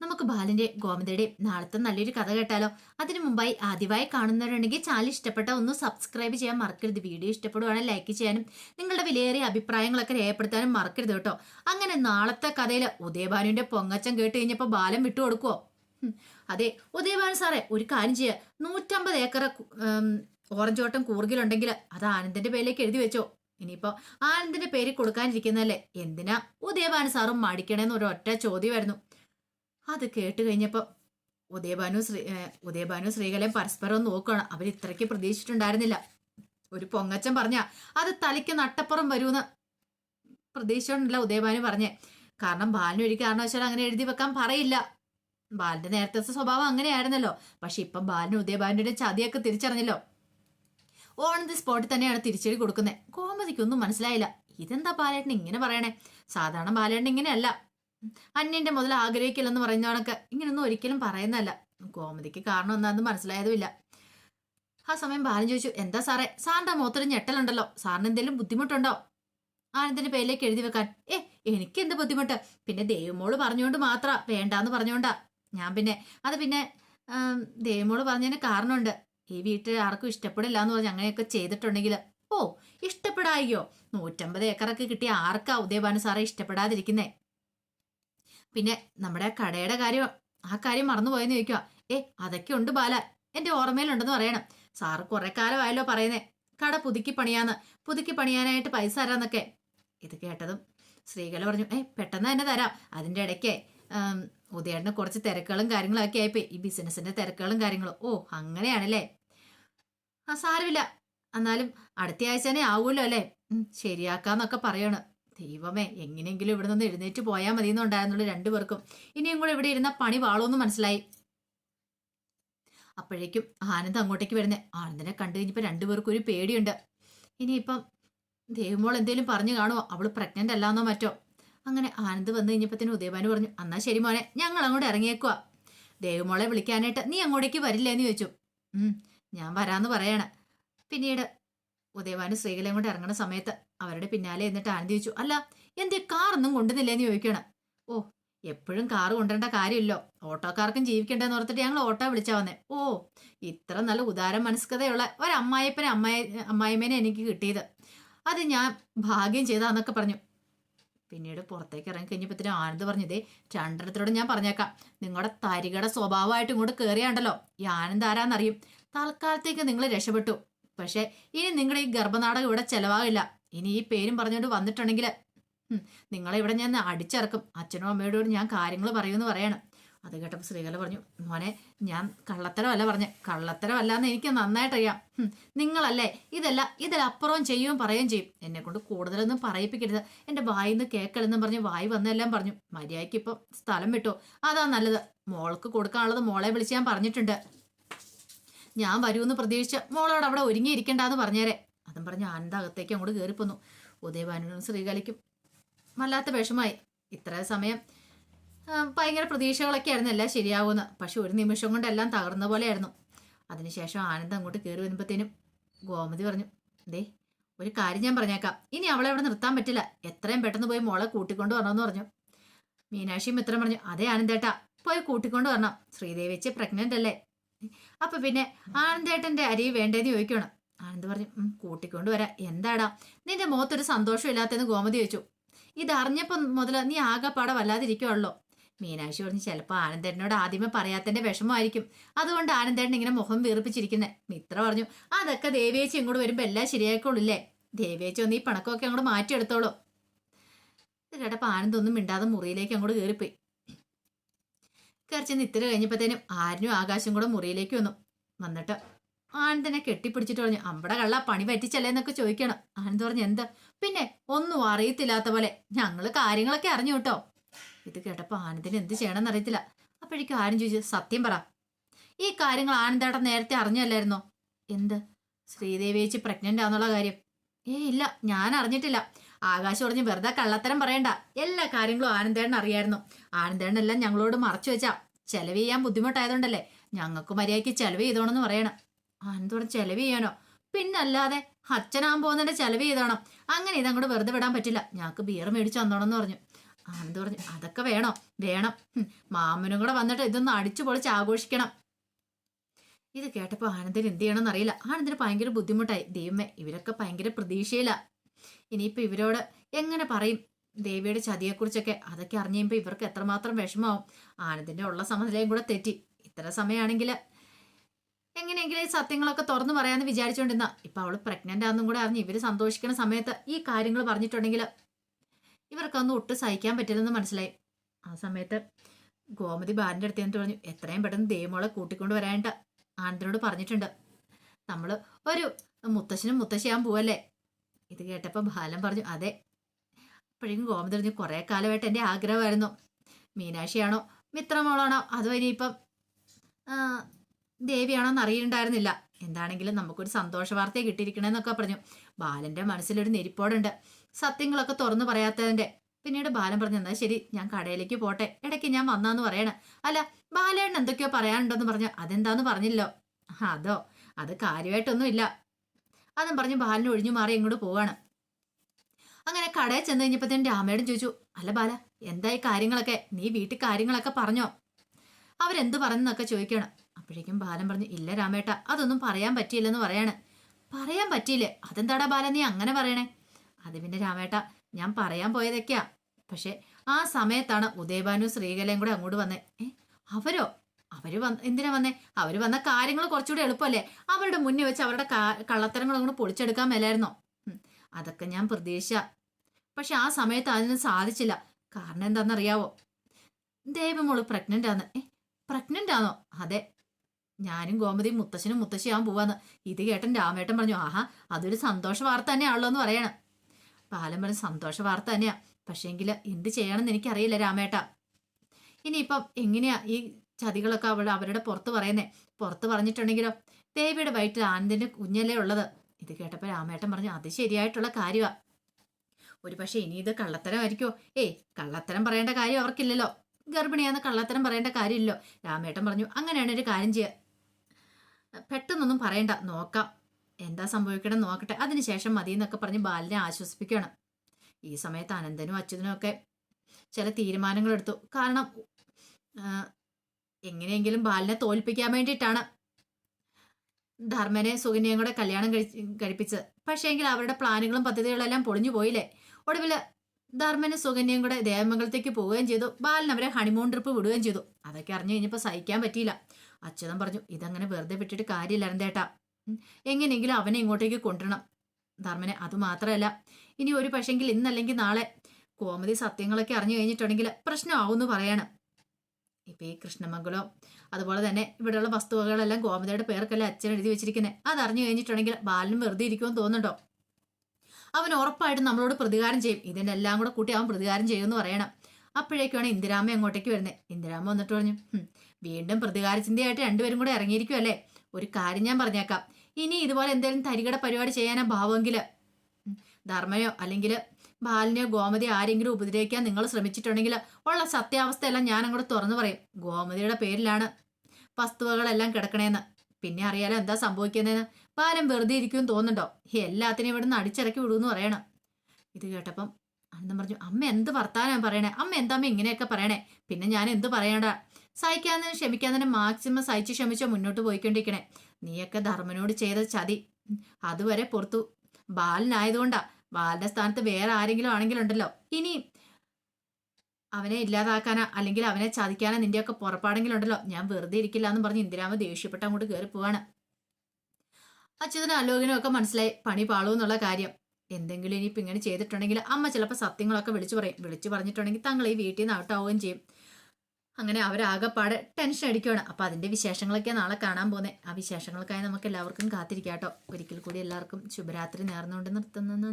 നമുക്ക് ബാലന്റെ ഗോമതയുടെയും നാളത്തെ നല്ലൊരു കഥ കേട്ടാലോ? അതിനു മുമ്പായി ആദ്യമായി കാണുന്നവരുണ്ടെങ്കിൽ ചാനൽ ഇഷ്ടപ്പെട്ട ഒന്ന് സബ്സ്ക്രൈബ് ചെയ്യാൻ മറക്കരുത്. വീഡിയോ ഇഷ്ടപ്പെടുവാണെങ്കിൽ ലൈക്ക് ചെയ്യാനും നിങ്ങളുടെ വിലയേറിയ അഭിപ്രായങ്ങളൊക്കെ രേഖപ്പെടുത്താനും മറക്കരുത് കേട്ടോ. അങ്ങനെ നാളത്തെ കഥയിൽ ഉദയഭാനുവിന്റെ പൊങ്ങച്ചം കേട്ട് കഴിഞ്ഞപ്പോൾ ബാലൻ വിട്ടുകൊടുക്കുവോ അതെ ഉദയഭാനു സാറേ ഒരു കാര്യം ചെയ്യുക നൂറ്റമ്പത് ഏക്കർ ഓറഞ്ച് ഓട്ടം കൂർഗിലുണ്ടെങ്കിൽ അത് ആനന്ദിന്റെ പേരിലേക്ക് എഴുതി വെച്ചോ. ഇനിയിപ്പോ ആനന്ദിന്റെ പേര് കൊടുക്കാനിരിക്കുന്നതല്ലേ? എന്തിനാ ഉദയഭാനു സാറും മടിക്കണേന്ന് ഒരു ഒറ്റ ചോദ്യമായിരുന്നു. അത് കേട്ട് കഴിഞ്ഞപ്പോൾ ഉദയഭാനു ശ്രീ ഉദയഭാനു ശ്രീകലയും പരസ്പരം നോക്കണം അവർ ഇത്രയ്ക്ക് പ്രതീക്ഷിച്ചിട്ടുണ്ടായിരുന്നില്ല. ഒരു പൊങ്ങച്ചൻ പറഞ്ഞ അത് തലയ്ക്ക് നട്ടപ്പുറം വരുമെന്ന് പ്രതീക്ഷിച്ചോണ്ടല്ല ഉദയഭാനു പറഞ്ഞേ. കാരണം ബാലിന് ഒരു കാരണവശാലും അങ്ങനെ എഴുതി വെക്കാൻ പറയില്ല. ബാലിന്റെ നേരത്തെ സ്വഭാവം അങ്ങനെയായിരുന്നല്ലോ. പക്ഷെ ഇപ്പം ബാലിന് ഉദയഭാനുവിന്റെ ചതിയൊക്കെ തിരിച്ചറിഞ്ഞല്ലോ. ഓൺ ദി സ്പോട്ടിൽ തന്നെയാണ് തിരിച്ചടി കൊടുക്കുന്നത് കോമതിക്കൊന്നും മനസ്സിലായില്ല. ഇതെന്താ ബാലേട്ടൻ ഇങ്ങനെ പറയണേ? സാധാരണ ബാലേട്ടൻ ഇങ്ങനെയല്ല. അന്യന്റെ മുതൽ ആഗ്രഹിക്കില്ലെന്ന് പറയുന്നവണക്ക് ഇങ്ങനൊന്നും ഒരിക്കലും പറയുന്നതല്ല. കോമതിക്ക് കാരണം എന്താണെന്ന് മനസ്സിലായതുമില്ല. ആ സമയം ബാലൻ ചോദിച്ചു എന്താ സാറേ? സാറിന്റെ മുഖത്തൊരു ഞെട്ടലുണ്ടല്ലോ. സാറിന് എന്തെങ്കിലും ബുദ്ധിമുട്ടുണ്ടോ? ആനന്ദിന്റെ പേരിലേക്ക് എഴുതി വെക്കാൻ ഏ എനിക്ക് എന്ത് ബുദ്ധിമുട്ട്? പിന്നെ ദേവമോൾ പറഞ്ഞുകൊണ്ട് മാത്ര വേണ്ടാന്ന് പറഞ്ഞോണ്ടാ ഞാൻ പിന്നെ അത് പിന്നെ ദേവമോൾ പറഞ്ഞതിന് കാരണമുണ്ട്. ഈ വീട്ടിൽ ആർക്കും ഇഷ്ടപ്പെടില്ല എന്ന് പറഞ്ഞ് അങ്ങനെയൊക്കെ ചെയ്തിട്ടുണ്ടെങ്കിൽ ഓ ഇഷ്ടപ്പെടായോ നൂറ്റമ്പത് ഏക്കറൊക്കെ കിട്ടിയ ആർക്കാ ഉദയഭാനു സാറേ ഇഷ്ടപ്പെടാതിരിക്കുന്നേ? പിന്നെ നമ്മുടെ കടയുടെ കാര്യം ആ കാര്യം മറന്നുപോയെന്ന് ചോദിക്കുക ഏ അതൊക്കെ ഉണ്ട് ബാല. എന്റെ ഓർമ്മയിലുണ്ടെന്ന് പറയണം. സാറ് കുറെ കാലമായല്ലോ പറയുന്നേ. കട പുതുക്കി പണിയാന്ന്. പുതുക്കി പണിയാനായിട്ട് പൈസ തരാന്നൊക്കെ. ഇത് കേട്ടതും ശ്രീകല പറഞ്ഞു ഏ പെട്ടെന്ന് തന്നെ തരാം. അതിന്റെ ഇടയ്ക്ക് ഉദയേട്ടന് കുറച്ച് തിരക്കുകളും കാര്യങ്ങളൊക്കെ ആയിപ്പോയി ഈ ബിസിനസിന്റെ തിരക്കുകളും കാര്യങ്ങളും. ഓ അങ്ങനെയാണല്ലേ? ആ സാരമില്ല. എന്നാലും അടുത്ത ആഴ്ച തന്നെ ആവുമല്ലോ അല്ലേ? ശരിയാക്കാന്നൊക്കെ പറയണ്. ദൈവമേ എങ്ങനെയെങ്കിലും ഇവിടെ നിന്ന് എഴുന്നേറ്റ് പോയാൽ മതി എന്നുണ്ടായിരുന്നുള്ളൂ രണ്ടുപേർക്കും ഇനിയും കൂടെ ഇവിടെ ഇരുന്ന പണി വാളോന്ന് മനസ്സിലായി. അപ്പോഴേക്കും ആനന്ദ് അങ്ങോട്ടേക്ക് വരുന്നേ. ആനന്ദിനെ കണ്ടു കഴിഞ്ഞപ്പോ രണ്ടുപേർക്കും ഒരു പേടിയുണ്ട്. ഇനിയിപ്പം ദേവമോൾ എന്തേലും പറഞ്ഞു കാണുമോ അവൾ പ്രഗ്നന്റ് അല്ലാന്നോ മറ്റോ? അങ്ങനെ ആനന്ദ് വന്നു കഴിഞ്ഞപ്പത്തിന് ഉദയഭാനു പറഞ്ഞു എന്നാ ശരി മോനെ ഞങ്ങൾ അങ്ങോട്ട് ഇറങ്ങിയേക്കുക ദേവമോളെ വിളിക്കാനായിട്ട് നീ അങ്ങോട്ടേക്ക് വരില്ലേന്ന് ചോദിച്ചു. ഉം ഞാൻ വരാന്ന് പറയാണ്. പിന്നീട് ഉദയഭാനു ശ്രീകലയും കൊണ്ട് ഇറങ്ങുന്ന സമയത്ത് അവരുടെ പിന്നാലെ എന്നിട്ട് ആനന്ദ് ചോദിച്ചു അല്ല എന്തേ കാറൊന്നും കൊണ്ടുവന്നില്ലേന്ന് ചോദിക്കണം ഓ എപ്പോഴും കാറ് കൊണ്ടുവരേണ്ട കാര്യമില്ലോ. ഓട്ടോക്കാർക്കും ജീവിക്കേണ്ടെന്ന് ഓർത്തിട്ട് ഞങ്ങൾ ഓട്ടോ വിളിച്ചാ വന്നേ. ഓ ഇത്ര നല്ല ഉദാര മനസ്കതയുള്ള ഒരമ്മായിപ്പനെ അമ്മായി അമ്മായിമ്മേനെ എനിക്ക് കിട്ടിയത്. അത് ഞാൻ ഭാഗ്യം ചെയ്താന്നൊക്കെ പറഞ്ഞു. പിന്നീട് പുറത്തേക്ക് ഇറങ്ങി കഴിഞ്ഞപ്പത്തിന് ആനന്ദ് പറഞ്ഞതേ രണ്ടിടത്തോട് ഞാൻ പറഞ്ഞേക്കാം. നിങ്ങളുടെ തരികട സ്വഭാവമായിട്ട് ഇങ്ങോട്ട് കയറിയാണ്ടല്ലോ ഈ ആനന്ദ് ആരാന്നറിയും. തൽക്കാലത്തേക്ക് നിങ്ങൾ രക്ഷപ്പെട്ടു. പക്ഷെ ഇനി നിങ്ങളുടെ ഈ ഗർഭനാടകം ഇവിടെ ചെലവാകില്ല. ഇനി ഈ പേരും പറഞ്ഞുകൊണ്ട് വന്നിട്ടുണ്ടെങ്കിൽ നിങ്ങളെ ഇവിടെ ഞാൻ അടിച്ചിറക്കും. അച്ഛനും അമ്മയോടും ഞാൻ കാര്യങ്ങൾ പറയുമെന്ന് പറയണം. അത് കേട്ടപ്പോൾ ശ്രീകല പറഞ്ഞു മോനെ ഞാൻ കള്ളത്തരമല്ല പറഞ്ഞേ. കള്ളത്തരമല്ല എന്ന് എനിക്ക് നന്നായിട്ടറിയാം. നിങ്ങളല്ലേ ഇതല്ല ഇതിലപ്പുറവും ചെയ്യുകയും പറയുകയും ചെയ്യും. എന്നെ കൊണ്ട് കൂടുതലൊന്നും പറയിപ്പിക്കരുത്. എന്റെ വായിന്ന് കേൾക്കലെന്നും പറഞ്ഞ് വായി വന്നെല്ലാം പറഞ്ഞു. മര്യാദയ്ക്ക് ഇപ്പം സ്ഥലം വിട്ടു. അതാ നല്ലത്. മോൾക്ക് കൊടുക്കാനുള്ളത് മോളെ വിളിച്ച് ഞാൻ പറഞ്ഞിട്ടുണ്ട്. ഞാൻ വരുമെന്ന് പ്രതീക്ഷിച്ച മോളോട് അവിടെ ഒരുങ്ങിയിരിക്കണ്ടെന്ന് പറഞ്ഞേരെ. അതും പറഞ്ഞ് ആനന്ദ അകത്തേക്ക് അങ്ങോട്ട് കയറിപ്പോന്നു. ഉദയഭാനുവിനും ശ്രീകലയ്ക്കും വല്ലാത്ത വിഷമായി. ഇത്ര സമയം ഭയങ്കര പ്രതീക്ഷകളൊക്കെ ആയിരുന്നു എല്ലാം ശരിയാവുമെന്ന്. പക്ഷെ ഒരു നിമിഷം കൊണ്ട് എല്ലാം തകർന്ന പോലെയായിരുന്നു. അതിനുശേഷം ആനന്ദ് അങ്ങോട്ട് കയറി വരുമ്പോഴത്തേനും ഗോമതി പറഞ്ഞു ദേ ഒരു കാര്യം ഞാൻ പറഞ്ഞേക്കാം. ഇനി അവളെ അവിടെ നിർത്താൻ പറ്റില്ല. എത്രയും പെട്ടെന്ന് പോയി മോളെ കൂട്ടിക്കൊണ്ട് വരണമെന്ന് പറഞ്ഞു. മീനാക്ഷിയും മിത്രം പറഞ്ഞു അതേ ആനന്ദേട്ടാ പോയി കൂട്ടിക്കൊണ്ട് വരണം. ശ്രീദേവിച്ച് പ്രഗ്നന്റ് അല്ലേ? അപ്പൊ പിന്നെ ആനന്ദേട്ടന്റെ അരി വേണ്ടേന്ന് ചോദിക്കണം. ആനന്ദ് പറഞ്ഞു "ഉം, കൂട്ടിക്കൊണ്ട് വരാം എന്താടാ? നിന്റെ മുഖത്തൊരു സന്തോഷം ഇല്ലാത്തെന്ന് ഗോമതി ചോദിച്ചു. ഇത് അറിഞ്ഞപ്പം മുതൽ നീ ആകെപ്പാടെ വല്ലാതിരിക്കുവല്ലോ മീനാക്ഷി പറഞ്ഞു ചിലപ്പോൾ ആനന്ദേട്ടനോട് ആദ്യമേ പറയാത്തതിന്റെ വിഷമമായിരിക്കും. അതുകൊണ്ട് ആനന്ദേട്ടൻ ഇങ്ങനെ മുഖം വീർപ്പിച്ചിരിക്കുന്നത് മിത്ര പറഞ്ഞു അതൊക്കെ ദേവിയേച്ചി ഇങ്ങോട്ട് വരുമ്പോൾ എല്ലാം ശരിയായിക്കോളില്ലേ? ദേവിയേച്ചി ഒന്ന് ഈ പണക്കമൊക്കെ അങ്ങോട്ട് മാറ്റിയെടുത്തോളൂ. ഇത് കേട്ടപ്പോൾ ആനന്ദ് ഒന്നും മിണ്ടാതെ മുറിയിലേക്ക് അങ്ങോട്ട് കയറിപ്പോയി കയറിച്ച് നിത്തിര കഴിഞ്ഞപ്പോഴത്തേനും ആരിനും ആകാശം കൂടെ മുറിയിലേക്ക് വന്നു. വന്നിട്ട് ആനന്ദനെ കെട്ടിപ്പിടിച്ചിട്ട് പറഞ്ഞു അമ്പടെ കള്ള പണി പറ്റിച്ചല്ലേ എന്നൊക്കെ ചോദിക്കണം. ആനന്ദ് പറഞ്ഞു എന്താ? പിന്നെ ഒന്നും അറിയത്തില്ലാത്ത പോലെ ഞങ്ങൾ കാര്യങ്ങളൊക്കെ അറിഞ്ഞു കേട്ടോ. ഇത് കേട്ടപ്പോ ആനന്ദിന് എന്ത് ചെയ്യണമെന്ന് അറിയത്തില്ല. അപ്പോഴേക്കും ആരും ചോദിച്ചു സത്യം പറ ഈ കാര്യങ്ങൾ ആനന്ദേട്ടൻ നേരത്തെ അറിഞ്ഞല്ലായിരുന്നോ എന്ത്? ശ്രീദേവി ചേച്ചി പ്രഗ്നന്റ് ആണെന്നുള്ള കാര്യം. ഏ ഇല്ല ഞാൻ അറിഞ്ഞിട്ടില്ല. ആകാശം പറഞ്ഞ് വെറുതെ കള്ളത്തരം പറയണ്ട. എല്ലാ കാര്യങ്ങളും ആനന്ദേണ്ണ അറിയായിരുന്നു. ആനന്ദേണ്ണെല്ലാം ഞങ്ങളോട് മറച്ചു വെച്ചാ. ചെലവ് ചെയ്യാൻ ബുദ്ധിമുട്ടായതുകൊണ്ടല്ലേ ഞങ്ങൾക്ക് മര്യാദയ്ക്ക് ചെലവ് ചെയ്തോണെന്ന് പറയണം. ആനന്ദോടെ ചെലവ് ചെയ്യാനോ? പിന്നല്ലാതെ അച്ഛനാകാൻ പോകുന്നതിന്റെ ചെലവ് ചെയ്തോണം. അങ്ങനെ ഇതങ്ങോട്ട് വെറുതെ വിടാൻ പറ്റില്ല. ഞങ്ങൾക്ക് ബിയർ മേടിച്ചു തന്നോണെന്ന് പറഞ്ഞു. ആനന്ദ് പറഞ്ഞു അതൊക്കെ വേണോ? വേണം. മാമനും കൂടെ വന്നിട്ട് ഇതൊന്ന് അടിച്ചു പൊളിച്ച് ആഘോഷിക്കണം. ഇത് കേട്ടപ്പോൾ ആനന്ദിന് എന്ത് ചെയ്യണമെന്ന് അറിയില്ല ആനന്ദിന് ഭയങ്കര ബുദ്ധിമുട്ടായി. ദൈവമേ ഇവരൊക്കെ ഭയങ്കര പ്രതീക്ഷയില്ല ഇനിയിപ്പോൾ ഇവരോട് എങ്ങനെ പറയും? ദേവിയുടെ ചതിയെക്കുറിച്ചൊക്കെ അതൊക്കെ അറിഞ്ഞു കഴിയുമ്പോൾ ഇവർക്ക് എത്രമാത്രം വിഷമാവും. ആനന്ദിന്റെ ഉള്ള സമനിലയും കൂടെ തെറ്റി. ഇത്ര സമയമാണെങ്കിൽ എങ്ങനെയെങ്കിലും ഈ സത്യങ്ങളൊക്കെ തുറന്നു പറയാമെന്ന് വിചാരിച്ചുകൊണ്ടിരുന്ന ഇപ്പം അവൾ പ്രഗ്നന്റ് ആണെന്നും കൂടെ അറിഞ്ഞ് ഇവർ സന്തോഷിക്കുന്ന സമയത്ത് ഈ കാര്യങ്ങൾ പറഞ്ഞിട്ടുണ്ടെങ്കിൽ ഇവർക്കൊന്നും ഒട്ടും സഹിക്കാൻ പറ്റില്ലെന്ന് മനസ്സിലായി. ആ സമയത്ത് ഗോമതി ബാലിന്റെ അടുത്ത് എന്നിട്ട് പറഞ്ഞു എത്രയും പെട്ടെന്ന് ദേവമോളെ കൂട്ടിക്കൊണ്ട് വരാനായിട്ട് ആനന്ദിനോട് പറഞ്ഞിട്ടുണ്ട്. നമ്മൾ ഒരു മുത്തശ്ശനും മുത്തശ്ശിയാൻ പോവല്ലേ? ഇത് കേട്ടപ്പോൾ ബാലൻ പറഞ്ഞു അതെ. അപ്പോഴേക്കും ഗോമതി പറഞ്ഞു കുറേ കാലമായിട്ട് എന്റെ ആഗ്രഹമായിരുന്നു. മീനാക്ഷിയാണോ? മിത്രമോളാണോ? അതോ ഇനിയിപ്പം ദേവിയാണോ എന്ന് അറിയുന്നുണ്ടായിരുന്നില്ല എന്താണെങ്കിലും നമുക്കൊരു സന്തോഷ വാർത്തയെ കിട്ടിയിരിക്കണമെന്നൊക്കെ പറഞ്ഞു. ബാലന്റെ മനസ്സിലൊരു നെരിപ്പോടുണ്ട്. സത്യങ്ങളൊക്കെ തുറന്നു പറയാത്തതിന്റെ. പിന്നീട് ബാലൻ പറഞ്ഞു എന്നാൽ ശരി ഞാൻ കടയിലേക്ക് പോട്ടെ. ഇടയ്ക്ക് ഞാൻ വന്നാന്ന് പറയണേ. അല്ല ബാലേണ്ണൻ എന്തൊക്കെയോ പറയാനുണ്ടെന്ന് പറഞ്ഞു. അതെന്താന്ന് പറഞ്ഞില്ലോ? അതോ അത് കാര്യമായിട്ടൊന്നുമില്ല. അതും പറഞ്ഞ് ബാലൻ ഒഴിഞ്ഞു മാറി ഇങ്ങോട്ട് പോവാണ്. അങ്ങനെ കടയിൽ ചെന്ന് കഴിഞ്ഞപ്പോഴത്തേനും രാമയോടും ചോദിച്ചു അല്ല ബാല എന്തായി കാര്യങ്ങളൊക്കെ? നീ വീട്ടിൽ കാര്യങ്ങളൊക്കെ പറഞ്ഞോ? അവരെന്ത് പറഞ്ഞെന്നൊക്കെ ചോദിക്കണം അപ്പോഴേക്കും ബാലൻ പറഞ്ഞു ഇല്ല രാമേട്ട അതൊന്നും പറയാൻ പറ്റിയില്ലെന്ന് പറയാണ്. പറയാൻ പറ്റിയില്ലേ? അതെന്താടാ ബാലൻ നീ അങ്ങനെ പറയണേ? അത് പിന്നെ രാമേട്ട ഞാൻ പറയാൻ പോയതൊക്കെയാ. പക്ഷെ ആ സമയത്താണ് ഉദയഭാനു ശ്രീകലയും കൂടെ അങ്ങോട്ട് വന്നേ. ഏ അവരോ? അവർ വന്ന് എന്തിനാ വന്നേ? അവർ വന്ന കാര്യങ്ങൾ കുറച്ചുകൂടി എളുപ്പമല്ലേ? അവരുടെ മുന്നിൽ വെച്ച് അവരുടെ കള്ളത്തരങ്ങൾ പൊളിച്ചെടുക്കാൻ മേലായിരുന്നോ? അതൊക്കെ ഞാൻ പ്രതീക്ഷ പക്ഷെ ആ സമയത്ത് അതിന് സാധിച്ചില്ല. കാരണം എന്താണെന്നറിയാവോ? ദേവമോൾ പ്രഗ്നന്റ് ആണ് ഏ പ്രഗ്നന്റ് ആണോ അതെ. ഞാനും ഗോമതിയും മുത്തശ്ശനും മുത്തശ്ശിയാൻ പോവാന്ന്. ഇത് കേട്ടൻ രാമേട്ടൻ പറഞ്ഞു ആഹാ അതൊരു സന്തോഷ വാർത്ത തന്നെയാണല്ലോ എന്ന് പറയണം. പാലം പറഞ്ഞ സന്തോഷ വാർത്ത തന്നെയാ. പക്ഷേങ്കിൽ എന്ത് ചെയ്യണമെന്ന് എനിക്കറിയില്ല രാമേട്ട. ഇനിയിപ്പം എങ്ങനെയാ ഈ ചതികളൊക്കെ അവൾ അവരുടെ പുറത്ത് പറയുന്നേ. പുറത്ത് പറഞ്ഞിട്ടുണ്ടെങ്കിലോ? ദേവിയുടെ വയറ്റിൽ ആനന്ദിന്റെ കുഞ്ഞല്ലേ ഉള്ളത്. ഇത് കേട്ടപ്പോൾ രാമേട്ടൻ പറഞ്ഞു അത് ശരിയായിട്ടുള്ള കാര്യമാ ഒരു പക്ഷേ ഇനി ഇത് കള്ളത്തരമായിരിക്കോ ഏയ് കള്ളത്തരം പറയേണ്ട കാര്യം അവർക്കില്ലല്ലോ. ഗർഭിണിയാന്ന് കള്ളത്തരം പറയേണ്ട കാര്യമില്ലല്ലോ. രാമേട്ടൻ പറഞ്ഞു അങ്ങനെയാണ് ഒരു കാര്യം ചെയ്യുക പെട്ടെന്നൊന്നും പറയണ്ട. നോക്കാം. എന്താ സംഭവിക്കണം നോക്കട്ടെ. അതിനുശേഷം മതി എന്നൊക്കെ പറഞ്ഞ് ബാലിനെ ആശ്വസിപ്പിക്കുകയാണ്. ഈ സമയത്ത് അനന്തനും അച്യുതനും ഒക്കെ ചില തീരുമാനങ്ങൾ എടുത്തു കാരണം എങ്ങനെയെങ്കിലും ബാലിനെ തോൽപ്പിക്കാൻ വേണ്ടിയിട്ടാണ് ധർമ്മനെ സുകന്യയും കൂടെ കല്യാണം കഴിച്ച് കഴിപ്പിച്ചത്. പക്ഷേങ്കിൽ അവരുടെ പ്ലാനുകളും പദ്ധതികളെല്ലാം പൊളിഞ്ഞു പോയില്ലേ? ഒടുവിൽ ധർമ്മനും സുകന്യയും കൂടെ ദേവമംഗലത്തേക്ക് പോവുകയും ചെയ്തു. ബാലൻ അവരെ ഹണിമൂൺ ട്രിപ്പ് വിടുകയും ചെയ്തു. അതൊക്കെ അറിഞ്ഞു കഴിഞ്ഞപ്പോൾ സഹിക്കാൻ പറ്റിയില്ല. അച്യുതൻ പറഞ്ഞു ഇതങ്ങനെ വെറുതെ വിട്ടിട്ട് കാര്യമില്ല അനന്തേട്ടാ എങ്ങനെയെങ്കിലും അവനെ ഇങ്ങോട്ടേക്ക് കൊണ്ടുവരണം. ധർമ്മനെ അത് മാത്രമല്ല ഇനി ഒരു പക്ഷെങ്കിൽ ഇന്നല്ലെങ്കിൽ നാളെ. കോമതി സത്യങ്ങളൊക്കെ അറിഞ്ഞു കഴിഞ്ഞിട്ടുണ്ടെങ്കിൽ പ്രശ്നമാവുമെന്ന് പറയാണ്. ഇപ്പൊ ഈ കൃഷ്ണമംഗലം അതുപോലെ തന്നെ ഇവിടെയുള്ള വസ്തുവകകളെല്ലാം ഗോമതയുടെ പേർക്കല്ല അച്ഛൻ എഴുതി വെച്ചിരിക്കുന്നത് അത് അറിഞ്ഞു കഴിഞ്ഞിട്ടുണ്ടെങ്കിൽ ബാലനും വെറുതെ ഇരിക്കുമെന്ന് തോന്നുന്നുണ്ടോ? അവൻ ഉറപ്പായിട്ടും നമ്മളോട് പ്രതികാരം ചെയ്യും. ഇതിനെല്ലാം കൂടെ കൂട്ടി അവൻ പ്രതികാരം ചെയ്യുമെന്ന് പറയണം. അപ്പോഴേക്കാണ് ഇന്ദിരാമ അങ്ങോട്ടേക്ക് വരുന്നത്. ഇന്ദിരാമ വന്നിട്ട് പറഞ്ഞു വീണ്ടും പ്രതികാര ചിന്തയായിട്ട് രണ്ടുപേരും കൂടെ ഇറങ്ങിയിരിക്കുമല്ലേ ഒരു കാര്യം ഞാൻ പറഞ്ഞേക്കാം. ഇനി ഇതുപോലെ എന്തെങ്കിലും തരികട പരിപാടി ചെയ്യാനാ ഭാവമെങ്കിൽ ധർമ്മയോ അല്ലെങ്കിൽ ബാലിനെയോ ഗോമതി ആരെങ്കിലും ഉപദ്രവിക്കാൻ നിങ്ങൾ ശ്രമിച്ചിട്ടുണ്ടെങ്കിൽ ഉള്ള സത്യാവസ്ഥയെല്ലാം ഞാൻ അങ്ങോട്ട് തുറന്നു പറയും. ഗോമതിയുടെ പേരിലാണ് വസ്തുവകളെല്ലാം കിടക്കണേന്ന്. പിന്നെ അറിയാലോ എന്താ സംഭവിക്കുന്നതെന്ന് ബാലൻ വെറുതെ ഇരിക്കുമെന്ന് തോന്നുന്നുണ്ടോ? എല്ലാത്തിനും ഇവിടെ നിന്ന് അടിച്ചിറക്കി വിടുമെന്ന് പറയണം. ഇത് കേട്ടപ്പം അന്ന് പറഞ്ഞു അമ്മ എന്ത് വർത്താനം പറയണേ? അമ്മ എന്താ അമ്മ ഇങ്ങനെയൊക്കെ പറയണേ? പിന്നെ ഞാൻ എന്ത് പറയണ്ട? സഹിക്കാതിനും ക്ഷമിക്കാതിനും മാക്സിമം സഹിച്ച് ക്ഷമിച്ചോ മുന്നോട്ട് പോയിക്കൊണ്ടിരിക്കണേ. നീയൊക്കെ ധർമ്മനോട് ചെയ്ത ചതി. അതുവരെ പുറത്തു. ബാലനായതുകൊണ്ടാ ബാലന്റെ സ്ഥാനത്ത് വേറെ ആരെങ്കിലും ആണെങ്കിലുണ്ടല്ലോ. ഇനി അവനെ ഇല്ലാതാക്കാനാ അല്ലെങ്കിൽ അവനെ ചതിക്കാനാ പുറപ്പാടെങ്കിലും ഉണ്ടല്ലോ ഞാൻ വെറുതെ ഇരിക്കില്ല എന്ന് പറഞ്ഞ് ഇന്ദിരാമ ദേഷ്യപ്പെട്ട് അങ്ങോട്ട് കയറി പോവാണ്. അച്യുതനും അലോകിനും ഒക്കെ മനസ്സിലായി പണി പാളുവെന്നുള്ള കാര്യം. എന്തെങ്കിലും ഇനിയിപ്പോൾ ഇങ്ങനെ ചെയ്തിട്ടുണ്ടെങ്കിൽ അമ്മ ചിലപ്പോൾ സത്യങ്ങളൊക്കെ വിളിച്ചു പറയും. വിളിച്ചു പറഞ്ഞിട്ടുണ്ടെങ്കിൽ തങ്ങൾ ഈ വീട്ടിൽ നിന്ന് ഔട്ടാവുകയും ചെയ്യും. അങ്ങനെ അവരാകെപ്പാടെ ടെൻഷൻ അടിക്കുകയാണ് അപ്പോൾ അതിന്റെ വിശേഷങ്ങളൊക്കെ നാളെ കാണാൻ പോകുന്നത് ആ വിശേഷങ്ങൾക്കായി നമുക്ക് എല്ലാവർക്കും കാത്തിരിക്കാം കേട്ടോ ഒരിക്കൽ കൂടി എല്ലാവർക്കും ശുഭരാത്രി നേർന്നുകൊണ്ട് നിർത്തുന്നു.